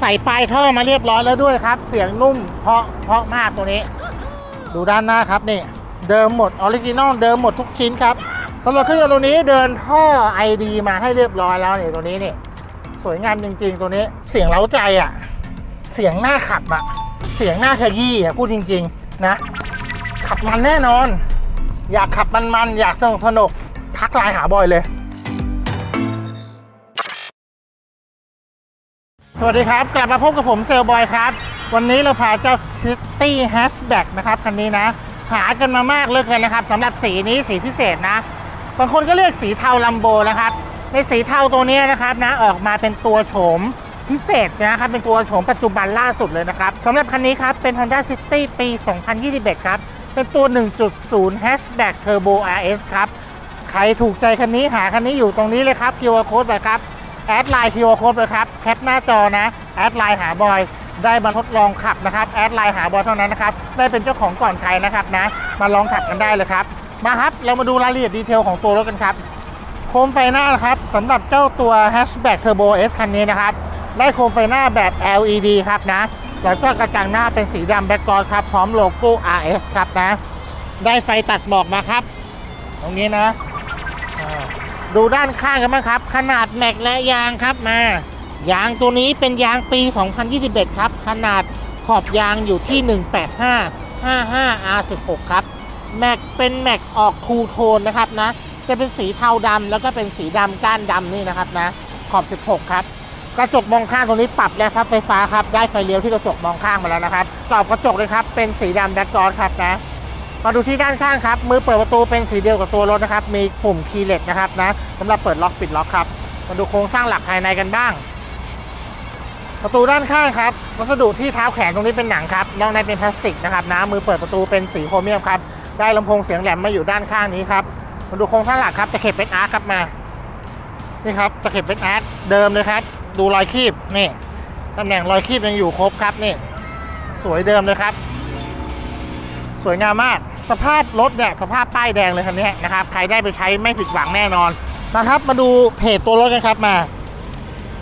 ใส่ปลายท่อมาเรียบร้อยแล้วด้วยครับ เสียงนุ่มเพาะเพาะมากตัวนี้ ดูด้านหน้าครับนี่ เดิมหมดออริจินอลเดิมหมดทุกชิ้นครับสำหรับเครื่องยนต์ตัวนี้เดินท่อ ID มาให้เรียบร้อยแล้วนี่ตัวนี้นี่สวยงามจริง ๆ ตัวนี้ เสียงเล้าใจอะ เสียงหน้าขับอะ เสียงหน้าขยี้อะพูดจริง ๆ นะ ขับมันแน่นอน อยากขับมันๆอยากสนุกสนุกทักไลน์หาบอยเลย สวัสดีครับ กลับมาพบกับผมเซลบอยครับ วันนี้เราพาเจ้า City Hatchback นะครับคันนี้นะ หากันมามากเลือเกินนะครับสำหรับสีนี้สีพิเศษนะ บางคนก็เรียกสีเทาลัมโบนะครับ ในสีเทาตัวนี้นะครับนะออกมาเป็นตัวโฉมพิเศษนะครับเป็นตัวโฉมปัจจุบันล่าสุดเลยนะครับสำหรับคันนี้ครับเป็น Honda City ปี 2021 ครับ เป็นตัว 1.0 Hatchback Turbo RS ครับ ใครถูกใจคันนี้หาคันนี้อยู่ตรงนี้เลยครับ QR Code ไปครับ แอดไลน์ QR Code ไปครับแคปหน้าจอนะแอดไลน์หาบอยได้มาทดลองขับนะครับแอดไลน์หาบอยเท่านั้นนะครับได้เป็นเจ้าของก่อนใครนะครับนะ มาลองขับกันได้เลยครับ มาครับเรามาดูรายละเอียดดีเทลของตัวรถกันครับ โคมไฟหน้านะครับสำหรับเจ้าตัว Hatchback Turbo S คันนี้นะครับได้โคมไฟหน้าแบบ LED ครับนะแล้วก็กระจังหน้าเป็นสีดำแบ็กกราวด์ครับพร้อมโลโก้ RS ครับนะ ได้ไฟตัดหมอกมาครับ ตรงนี้นะ ดูด้านข้างกันบ้างครับ ขนาดแม็กและยางครับมายางตัวนี้เป็นยางปี 2021 ครับ ขนาดขอบยางอยู่ที่ 185 55 R16 ครับแม็กเป็นแม็กออกทูโทนนะครับนะ จะเป็นสีเทาดำแล้วก็เป็นสีดำก้านดำนี่นะครับนะ ขอบ 16 ครับ กระจกมองข้างตรงนี้ปรับแล้วครับไฟฟ้าครับ ได้ไฟเลี้ยวที่กระจกมองข้างมาแล้วนะครับกรอบกระจกเลยครับ เป็นสีดำแบ็กกราวด์ครับนะ มาดูที่ด้านข้างครับ มือเปิดประตูเป็นสีเดียวกับตัวรถนะครับ มีปุ่มคีย์เล็กนะครับนะสำหรับเปิดล็อกปิดล็อกครับ มาดูโครงสร้างหลักภายในกันบ้าง ประตูด้านข้างครับ วัสดุที่เท้าแขนตรงนี้เป็นหนังครับ นอกในเป็นพลาสติกนะครับนะมือเปิดประตูเป็นสีโครเมียมครับ ได้ลำโพงเสียงแหลมมาอยู่ด้านข้างนี้ครับ มาดูโครงสร้างหลักครับตะเข็บเป็นอาร์คครับมา นี่ครับตะเข็บเป็นอาร์คเดิมเลยครับ ดูรอยคีบนี่ตำแหน่งรอยคีบยังอยู่ครบครับนี่ สวยเดิมเลยครับ สวยงามมาก สภาพรถเนี่ยสภาพป้ายแดงเลยคันนี้นะครับใครได้ไปใช้ไม่ผิดหวังแน่นอนนะครับ มาดูเพจตัวรถกันครับมา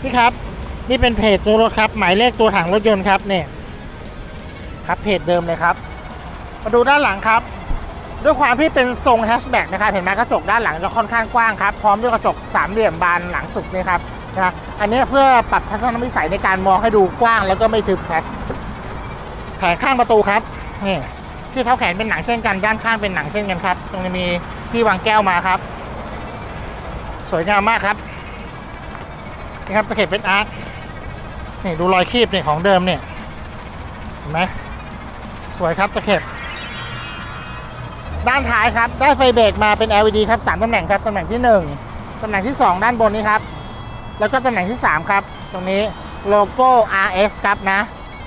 นี่ครับ นี่เป็นเพจตัวรถครับ หมายเลขตัวถังรถยนต์ครับเนี่ยครับเพจเดิมเลยครับ มาดูด้านหลังครับ ด้วยความที่เป็นทรงแฮชแบ็กนะครับเห็นไหมกระจกด้านหลังจะค่อนข้างกว้างครับ พร้อมด้วยกระจกสามเหลี่ยมบานหลังสุดนี่ครับนะอันนี้เพื่อปรับทัศนวิสัยในการมองให้ดูกว้างแล้วก็ไม่ทึบครับแผงข้างประตูครับนี่ ที่เท้าแขนเป็นหนังเช่นกันด้านข้างเป็นหนังเช่นกันครับ ตรงนี้มีที่วางแก้วมาครับ สวยงามมากครับนี่ครับตะเข็บเป็นอาร์ตนี่ดูรอยคีบนี่ยของเดิมเนี่ยเห็นไหมสวยครับตะเข็บด้านท้ายครับได้ไฟเบรกมาเป็น LED ครับ3ตำแหน่งครับตำแหน่งที่ 1ตำแหน่งที่ 2 ด้านบนนี้ครับ แล้วก็ตำแหน่งที่ 3 ครับ ตรงนี้โลโก้ RS ครับนะ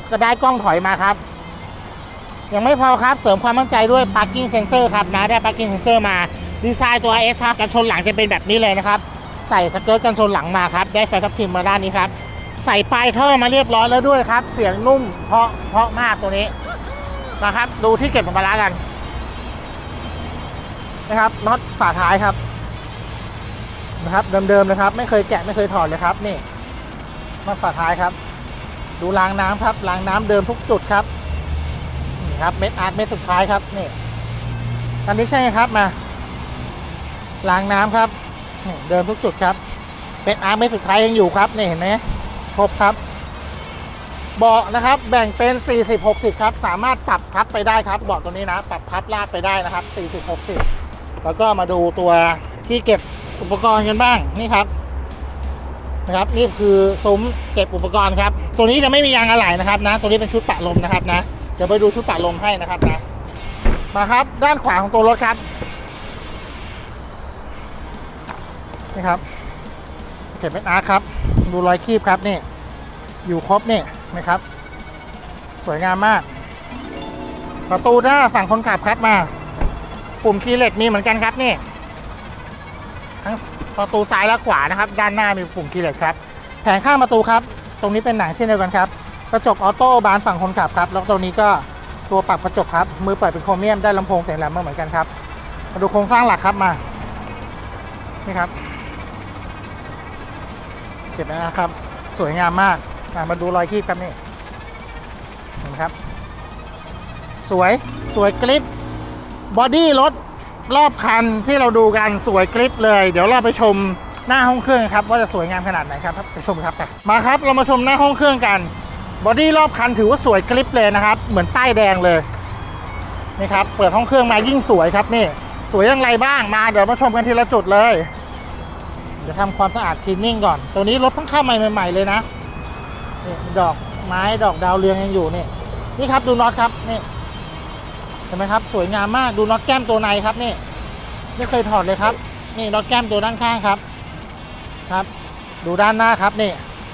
ก็ได้กล้องถอยมาครับ ยังไม่พอครับ เสริมความมั่นใจด้วย parking sensor ครับนะ ได้ parking sensor มา ดีไซน์ตัว RS ครับกันชนหลังจะเป็นแบบนี้เลยนะครับ ใส่สเกิร์ตกันชนหลังมาครับ ได้ไฟทับทิมมาด้านนี้ครับ ใส่ปลายท่อมาเรียบร้อยแล้วด้วยครับ เสียงนุ่มเพาะเพาะมากตัวนี้นะครับ ดูที่เก็บสัมภาระกันนะครับน็อตฝาท้ายครับนะครับเดิมๆนะครับ ไม่เคยแกะไม่เคยถอดเลยครับนี่น็อตฝาท้ายครับ ดูรางน้ำครับรางน้ำเดิมทุกจุดครับ ครับเม็ดอาร์ตเม็ดสุดท้ายครับนี่อันนี้ใช่ไหมครับมารางน้ำครับ เดิมทุกจุดครับเม็ดอาร์ตเม็ดสุดท้ายยังอยู่ครับนี่เห็นไหมครบครับ เบาะนะครับแบ่งเป็น 40-60 ครับ สามารถปรับพับไปได้ครับเบาะตัวนี้นะ ปรับพับลาดไปได้นะครับ 40-60 แล้วก็มาดูตัวที่เก็บอุปกรณ์กันบ้างนี่ครับนะครับ นี่คือซุ้มเก็บอุปกรณ์ครับ ตัวนี้จะไม่มียางอะไหล่นะครับนะ ตัวนี้เป็นชุดปะลมนะครับนะ ดี๋ยวไปดูชุดปะลมให้นะครับนะมาครับด้านขวาของตัวรถครับนี่ครับเก็บเป็นอาร์คครับ ดูรอยคีบครับนี่อยู่ครบนี่นะครับ สวยงามมาก ประตูหน้าฝั่งคนขับครับมา ปุ่มคีย์เล็กมีเหมือนกันครับนี่ทั้งประตูซ้ายและขวานะครับ ด้านหน้ามีปุ่มคีย์เล็กครับ แผงข้างประตูครับ ตรงนี้เป็นหนังเช่นเดียวกันครับ กระจกออโต้บานฝั่งคนขับครับ แล้วตรงนี้ก็ตัวปรับกระจกครับ มือเปิดเป็นโครเมียมได้ลำโพงเสียงแหลมมาเหมือนกันครับ มาดูโครงสร้างหลักครับมา นี่ครับ เก็บนะครับ สวยงามมาก มาดูรอยคีบครับนี่ เห็นไหมครับ สวย สวยกริปบอดี้รถรอบคันที่เราดูกันสวยกริปเลย เดี๋ยวเราไปชมหน้าห้องเครื่องครับว่าจะสวยงามขนาดไหนครับไปชมครับไปมาครับเรามาชมหน้าห้องเครื่องกัน บอดี้รอบคันถือว่าสวยกริปเลยนะครับ เหมือนป้ายแดงเลยนี่ครับเปิดห้องเครื่องมายิ่งสวยครับนี่ สวยอย่างไรบ้างมาเดี๋ยวมาชมกันทีละจุดเลย เดี๋ยวทำความสะอาดคลีนนิ่งก่อน ตัวนี้รถเพิ่งเข้ามาใหม่ๆเลยนะนี่ดอกไม้ดอกดาวเรืองยังอยู่นี่นี่ครับดูน็อตครับนี่เห็นไหมครับ สวยงามมากดูน็อตแก้มตัวในครับนี่ไม่เคยถอดเลยครับ นี่น็อตแก้มตัวด้านข้างครับ ครับ ดูด้านหน้าครับนี่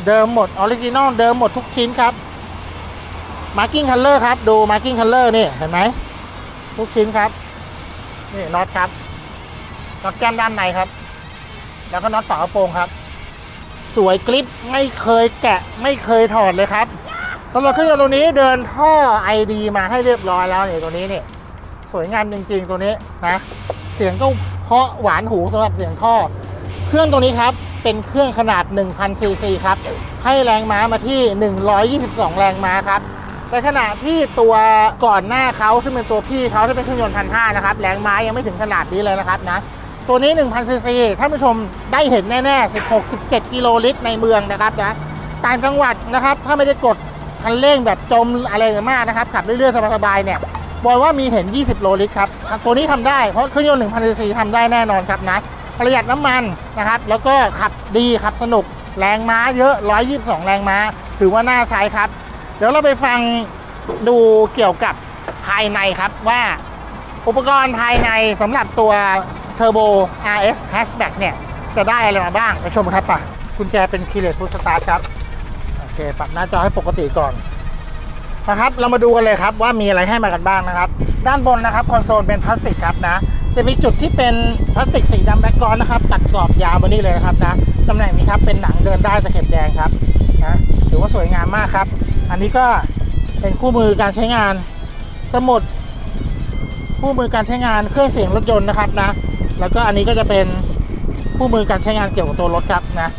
เดิมหมดออริจินอลเดิมหมดทุกชิ้นครับมาร์กิ้งคัลเลอร์ครับดูมาร์กิ้งคัลเลอร์นี่เห็นไหมทุกชิ้นครับ นี่น็อตครับน็อตแก้มด้านในครับ แล้วก็น็อตฝากระโปรงครับ สวยกริปไม่เคยแกะไม่เคยถอดเลยครับสำหรับเครื่องยนต์ตัวนี้เดินท่อ ID มาให้เรียบร้อยแล้วเนี่ยตัวนี้เนี่ยสวยงามจริง ๆ ตัวนี้นะเสียงก็เพราะหวานหูสำหรับเสียงท่อ เครื่องตัวนี้ครับ เป็นเครื่องขนาด 1,000ซีซีครับ ให้แรงม้ามาที่ 122 แรงม้าครับในขณะที่ตัวก่อนหน้าเขาซึ่งเป็นตัวพี่เขาที่เป็นเครื่องยนต์พันห้านะครับแรงม้ายังไม่ถึงขนาดนี้เลยนะครับนะตัวนี้ 1,000ซีซีท่านผู้ชมได้เห็นแน่ๆ 16 17 กิโลลิตรในเมืองนะครับนะต่างจังหวัดนะครับ ถ้าไม่ได้กดคันเร่งแบบจมอะไรมากนะครับ ขับเรื่อยๆ สบายๆ เนี่ยบอกว่ามีเห็น 20 โลลิตรครับ ตัวนี้ทำได้ เพราะเครื่องยนต์ 1,000ซีซีทำได้แน่นอนครับนะ ประหยัดน้ำมันนะครับ แล้วก็ขับดีขับสนุกแรงม้าเยอะ 122 แรงม้า ถือว่าน่าใช้ครับ เดี๋ยวเราไปฟังดูเกี่ยวกับภายในครับว่าอุปกรณ์ภายในสำหรับตัว Turbo RS Hatchback เนี่ย จะได้อะไรมาบ้างไปชมครับป่ะกุญแจเป็น Keyless Push Start ครับ โอเค ปรับหน้าจอให้ปกติก่อนนะครับ เรามาดูกันเลยครับว่ามีอะไรให้มากันบ้างนะครับ ด้านบนนะครับ คอนโซลเป็นพลาสติกครับนะ จะมีจุดที่เป็นพลาสติกสีดำแบ็กกรอนนะครับ ตัดกรอบยาวมานี่เลยนะครับนะตำแหน่งนี้ครับเป็นหนังเดินได้ตะเข็บแดงครับนะถือว่าสวยงามมากครับ อันนี้ก็เป็นคู่มือการใช้งานสมุดคู่มือการใช้งานเครื่องเสียงรถยนต์นะครับนะ แล้วก็อันนี้ก็จะเป็นคู่มือการใช้งานเกี่ยวกับตัวรถครับนะ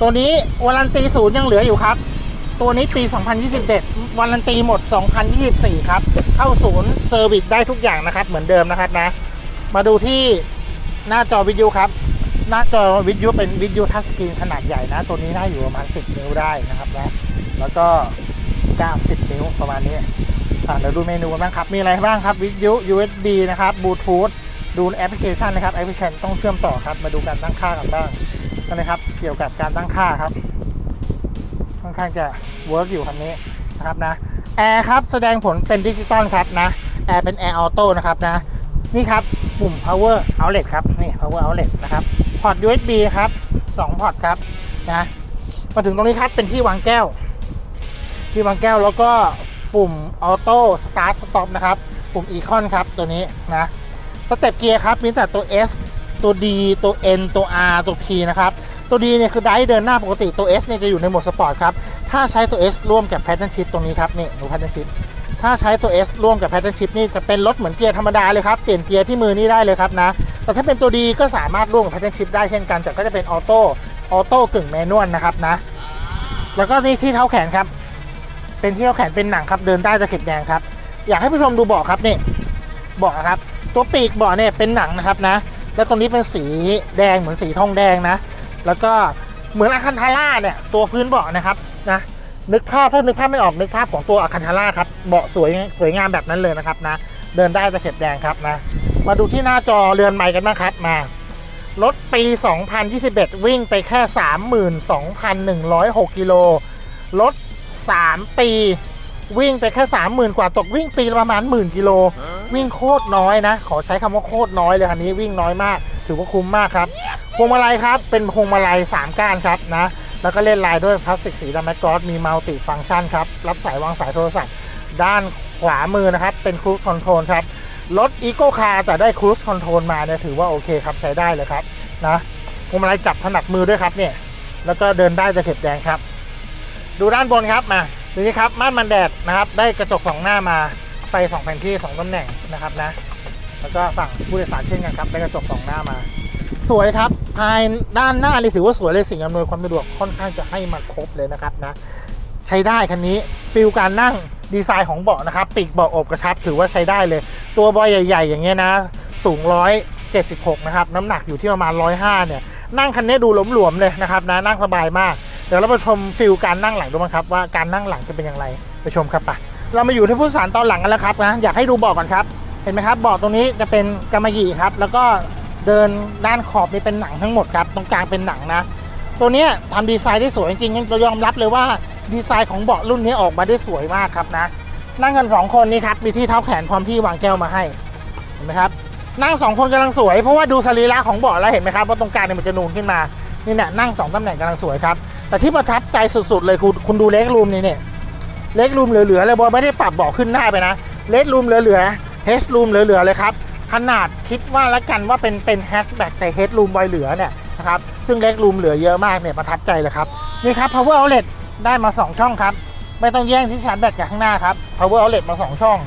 ตัวนี้วารันตีศูนย์ยังเหลืออยู่ครับ ตัวนี้ปี 2021วารันตีหมด 2024 ครับ เข้าศูนย์เซอร์วิสได้ทุกอย่างนะครับ เหมือนเดิมนะครับนะ มาดูที่หน้าจอวิทยุครับ หน้าจอวิทยุเป็นวิทยุทัชสกรีนขนาดใหญ่นะ ตัวนี้น่าอยู่ประมาณ 10 นิ้วได้นะครับนะ แล้วก็กล้าม10 นิ้วประมาณนี้เดี๋ยวดูเมนูกันบ้างครับ มีอะไรบ้างครับ วิทยุ USB นะครับบลูทูธดูแอปพลิเคชันนะครับ แอปพลิเคชันต้องเชื่อมต่อครับ มาดูการตั้งค่ากันบ้างนั่นนะครับ เกี่ยวกับการตั้งค่าครับ ค่อนข้างจะเวิร์กอยู่คันนี้นะครับนะ แอร์ครับ แสดงผลเป็นดิจิตอลครับนะ แอร์เป็นแอร์ออโต้นะครับนะ นี่ครับ ปุ่ม power outlet ครับนี่ power outlet นะครับพอร์ต USB ครับ2พอร์ตครับนะมาถึงตรงนี้ครับเป็นที่วางแก้ว ที่วางแก้วแล้วก็ปุ่มออโต้สตาร์ทสต็อปนะครับ ปุ่มอีคอนครับตัวนี้นะสเต็ปเกียร์ครับมีแต่ตัว S ตัว D ตัว N ตัว R ตัว P นะครับตัว D เนี่ยคือไดร์เดินหน้าปกติตัว S เนี่ยจะอยู่ในโหมดสปอร์ตครับถ้าใช้ตัว S ร่วมกับ Pattern Shift ตรงนี้ครับนี่ดู Pattern Shift ถ้าใช้ตัว S ร่วมกับ Pattern Shift นี่จะเป็นรถเหมือนเกียร์ธรรมดาเลยครับ เปลี่ยนเกียร์ที่มือนี่ได้เลยครับนะ แต่ถ้าเป็นตัว D ก็สามารถร่วมกับ Pattern Shift ได้เช่นกัน แต่ก็จะเป็นออโต้ออโต้กึ่งแมนนวลนะครับนะ แล้วก็นี่ที่เท้าแขนครับ เป็นที่เท้าแขนเป็นหนังครับเดินได้ตะเข็บแดงครับ อยากให้ผู้ชมดูเบาะครับนี่เบาะครับ ตัวปีกเบาะเนี่ยเป็นหนังนะครับนะ แล้วตรงนี้เป็นสีแดงเหมือนสีทองแดงนะ แล้วก็เหมือนอาคันทาร่าเนี่ยตัวพื้นเบาะนะครับนะ นึกภาพถ้านึกภาพไม่ออกนึกภาพของตัวอาคันทาร่าครับเบาะสวยสวยงามแบบนั้นเลยนะครับนะ เดินได้ตะเข็บแดงครับนะ มาดูที่หน้าจอเรือนใหม่กันบ้างครับมารถปี 2021 วิ่งไปแค่ 32,106 กิโลรถ 3 ปี วิ่งไปแค่ 30,000 กว่าตกวิ่งปีประมาณหมื่นกิโล วิ่งโคตรน้อยนะ ขอใช้คำว่าโคตรน้อยเลยคันนี้วิ่งน้อยมาก ถือว่าคุ้มมากครับพวงมาลัยครับเป็นพวงมาลัย3ก้านครับนะ แล้วก็เล่นลายด้วยพลาสติกสีดำแมกกอสมีมัลติฟังก์ชันครับ รับสายวางสายโทรศัพท์ ด้านขวามือนะครับ เป็นครู e คอนโทรลครับ รถอีโก้คาร์แต่ได้ครู e คอนโทรลมาเนี่ยถือว่าโอเคครับ ใช้ได้เลยครับนะพวงมาลัยจับถนัดมือด้วยครับเนี่ย แล้วก็เดินได้ตะเข็บแดงครับ ดูด้านบนครับมาดูนี่ครับม่านมันแดดนะครับ ได้กระจกสองหน้ามาไฟสองแผ่นที่สองตำแหน่งนะครับนะ แล้วก็ฝั่งผู้โดยสารเช่นกันครับ ได้กระจกสองหน้ามา สวยครับ ภายด้านหน้านี่ถือว่าสวยเลยสิ่งอำนวยความสะดวกค่อนข้างจะให้มาครบเลยนะครับนะใช้ได้คันนี้ฟิลการนั่งดีไซน์ของเบาะนะครับปีกเบาะอบกระชับถือว่าใช้ได้เลย ตัวบอยใหญ่ ๆ อย่างเงี้ยนะ สูง176นะครับน้ำหนักอยู่ที่ประมาณ105เนี่ยนั่งคันนี้ดูหลวมๆเลยนะครับนะนั่งสบายมากเดี๋ยวเราไปชมฟิลการนั่งหลังดูมั้งครับว่าการนั่งหลังจะเป็นอย่างไรไปชมครับปะเรามาอยู่ที่ผู้สารตอนหลังกันแล้วครับนะอยากให้ดูเบาะก่อนครับเห็นไหมครับเบาะตรงนี้จะเป็นกำมะหยี่ครับแล้วก็ เดินด้านขอบนี่เป็นหนังทั้งหมดครับตรงกลางเป็นหนังนะ ตัวนี้ทำดีไซน์ได้สวยจริงๆเรายอมรับเลยว่าดีไซน์ของเบาะรุ่นนี้ออกมาได้สวยมากครับนะ นั่งกัน 2 คนนี่ครับมีที่เท้าแขนพร้อมที่วางแก้วมาให้เห็นไหมครับนั่ง2คนกำลังสวยเพราะว่าดูสรีระของเบาะแล้วเห็นไหมครับว่าตรงกลางเนี่ยมันจะนูนขึ้นมานี่เนี่ยนั่ง2ตำแหน่งกำลังสวยครับแต่ที่ประทับใจสุดๆเลยคุณคุณดูเล็กรูมนี่เนี่ยเล็กรูมเหลือๆเลยบอไม่ได้ปรับเบาะขึ้นหน้าไปนะเล็กรูมเหลือๆเฮสรูมเหลือๆเลยครับ ขนาดคิดว่าละกันว่าเป็นเป็นแฮชแบ็กแต่เฮดรูมบอยเหลือเนี่ยนะครับซึ่งเล็กรูมเหลือเยอะมากเนี่ยประทับใจเลยครับ นี่ครับ power outlet ได้มา 2 ช่องครับ ไม่ต้องแย่งที่ชาร์จแบตกับข้างหน้าครับ power outlet มา 2 ช่อง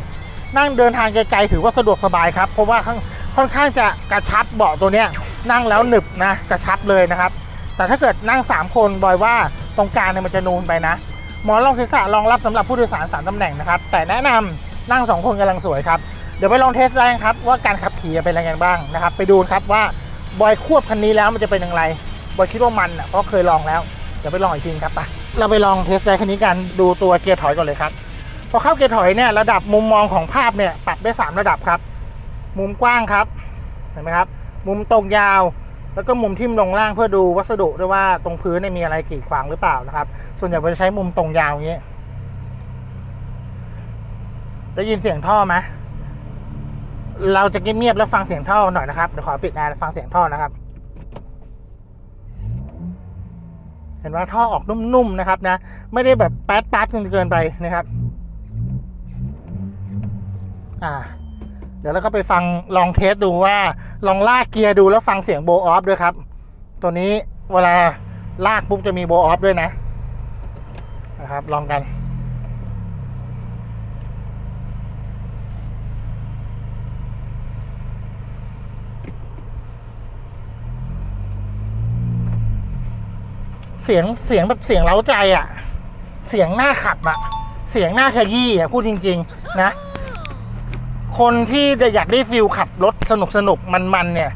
นั่งเดินทางไกลๆถือว่าสะดวกสบายครับ เพราะว่าข้างค่อนข้างจะกระชับเบาะตัวเนี้ยนั่งแล้วหนึบนะกระชับเลยนะครับ แต่ถ้าเกิดนั่ง 3 คนบอยว่าตรงกลางเนี่ยมันจะนูนไปนะหมอนรองศีรษะรองรับสำหรับผู้โดยสารสามตำแหน่งนะครับแต่แนะนำนั่ง 2 คนกำลังสวยครับ เดี๋ยวไปลองเทสได้ครับว่าการขับขี่เป็นยังไงบ้างนะครับ ไปดูครับว่าบอยควบคันนี้แล้วมันจะเป็นอย่างไรบอยคิดว่ามันอะเพราะเคยลองแล้วเดี๋ยวไปลองอีกทีครับไปเราไปลองเทสไดคันนี้กันดูตัวเกียร์ถอยก่อนเลยครับพอเข้าเกียร์ถอยเนี่ยระดับมุมมองของภาพเนี่ยปรับได้ 3 ระดับครับ มุมกว้างครับเห็นไหมครับ มุมตรงยาว แล้วก็มุมทิ่มลงล่างเพื่อดูวัสดุด้วยว่าตรงพื้นเนี่ยมีอะไรกีดขวางหรือเปล่านะครับ ส่วนใหญ่ผมจะใช้มุมตรงยาวอย่างนี้ได้ยินเสียงท่อไหม เราจะเงียบๆแล้วฟังเสียงท่อหน่อยนะครับเดี๋ยวขอปิดแอร์ฟังเสียงท่อนะครับ เห็นว่าท่อออกนุ่มๆนะครับ นะ ไม่ได้แบบแป๊ดๆจนเกินไปนะครับ อ่า เดี๋ยวเราก็ไปฟังลองเทสดูว่า ลองลากเกียร์ดูแล้วฟังเสียงโบออฟด้วยครับ ตัวนี้เวลาลากปุ๊บจะมีโบออฟด้วยนะ นะครับ ลองกัน เสียงเสียงแบบเสียงเล้าใจอะ่ะ เสียงหน้าขับอะ่ะ เสียงหน้าขยี้อะ่ะพูดจริง ๆ นะ คนที่จะอยากได้ฟิลขับรถสนุกสนุกมันๆเนี่ย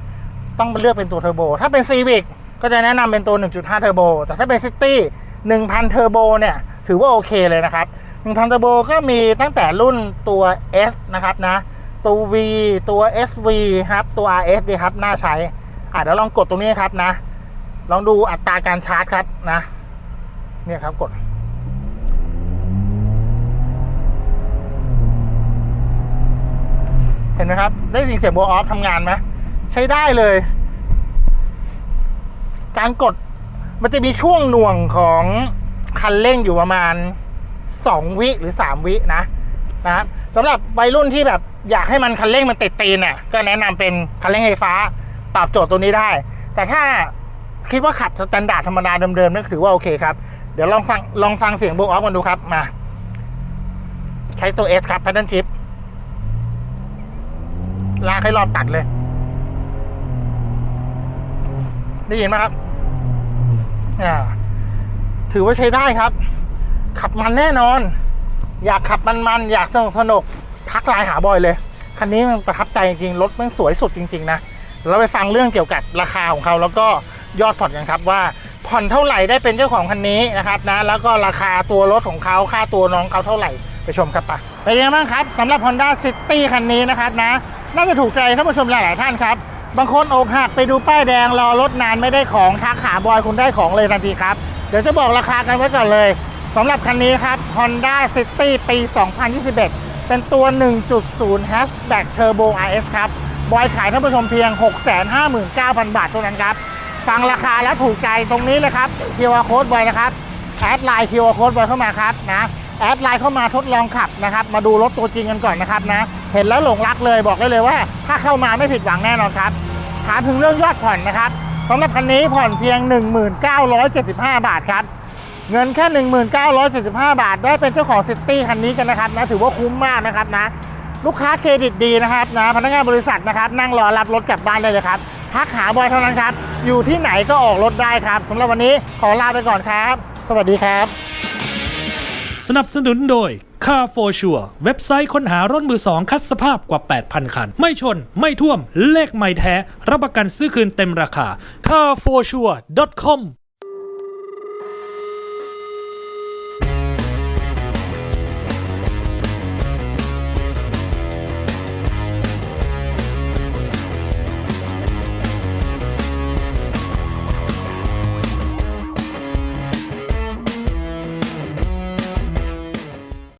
ต้องเลือกเป็นตัวเทอร์โบ ถ้าเป็น Civic ก็จะแนะนำเป็นตัว 1.5 เทอร์โบ แต่ถ้าเป็น City 1,000 เทอร์โบเนี่ย ถือว่าโอเคเลยนะครับ 1,000 เทอร์โบก็มีตั้งแต่รุ่นตัว S นะครับนะ ตัว V ตัว SV ครับ ตัว RS ดีครับ น่าใช้อะเดี๋ยวลองกดตรงนี้ครับนะ ลองดูอัตราการชาร์จครับนะ เนี่ยครับกด เห็นไหมครับ ได้ยินเสียงโบออฟทำงานไหมใช้ได้เลย การกดมันจะมีช่วงหน่วงของคันเร่งอยู่ประมาณ 2 วิหรือ 3 วินะนะครับสำหรับวัยรุ่นที่แบบอยากให้มันคันเร่งมันติดตีนน่ะก็แนะนำเป็นคันเร่งไฟฟ้าตอบโจทย์ตัวนี้ได้ แต่ถ้า คิดว่าขับสแตนดาร์ดธรรมดาเดิมๆนั่นถือว่าโอเคครับ เดี๋ยวลองฟังลองฟังเสียงโบออฟกันดูครับ มา ใช้ตัว S ครับ pattern shift ลากให้รอบตัดเลย ได้ยินไหมครับ อ่า ถือว่าใช้ได้ครับ ขับมันแน่นอน อยากขับมันๆ อยากสนุกสนุกทักไลน์หาบอยเลย คันนี้มันประทับใจจริงๆ รถมันสวยสุดจริง ๆ นะ เราไปฟังเรื่องเกี่ยวกับราคาของเขาแล้วก็ ยอดผ่อนกันครับว่าผ่อนเท่าไหร่ได้เป็นเจ้าของคันนี้นะครับนะแล้วก็ราคาตัวรถของเขาค่าตัวน้องเขาเท่าไหร่ไปชมครับปะเป็นยังไงบ้างครับสำหรับ Honda City คันนี้นะครับนะน่าจะถูกใจท่านผู้ชมหลาย ๆ ท่านครับ บางคนอกหักไปดูป้ายแดงรอรถนานไม่ได้ของทักหาบอยคุณได้ของเลยทันทีครับ เดี๋ยวจะบอกราคากันไว้ก่อนเลยสำหรับคันนี้ครับ Honda City ปี 2021 เป็นตัว 1.0 Hatchback Turbo RS ครับบอยขายท่านผู้ชมเพียง 659,000 บาทเท่านั้นครับ ฟังราคาแล้วถูกใจตรงนี้เลยครับ QR Code บอยนะครับแอดไลน์ QR Code บอยเข้ามาครับนะแอดไลน์เข้ามาทดลองขับนะครับ มาดูรถตัวจริงกันก่อนนะครับนะ เห็นแล้วหลงรักเลยบอกได้เลยว่า ถ้าเข้ามาไม่ผิดหวังแน่นอนครับ ถามถึงเรื่องยอดผ่อนนะครับสำหรับคันนี้ผ่อนเพียง 1975 บาทครับ เงินแค่ 1975 บาท ได้เป็นเจ้าของซิตี้คันนี้กันนะครับนะถือว่าคุ้มมากนะครับนะ ลูกค้าเครดิตดีนะครับนะพนักงานบริษัทนะครับ นั่งรอรับรถกลับบ้านได้เลยครับทักหาบอยเท่านั้นครับ อยู่ที่ไหนก็ออกรถได้ครับสำหรับวันนี้ขอลาไปก่อนครับ สวัสดีครับ สนับสนุนโดย Car for Sure เว็บไซต์ค้นหารถมือสองคัดสภาพกว่า 8,000 คัน ไม่ชน ไม่ท่วม เลขไม่แท้ รับประกันซื้อคืนเต็มราคา carforsure.com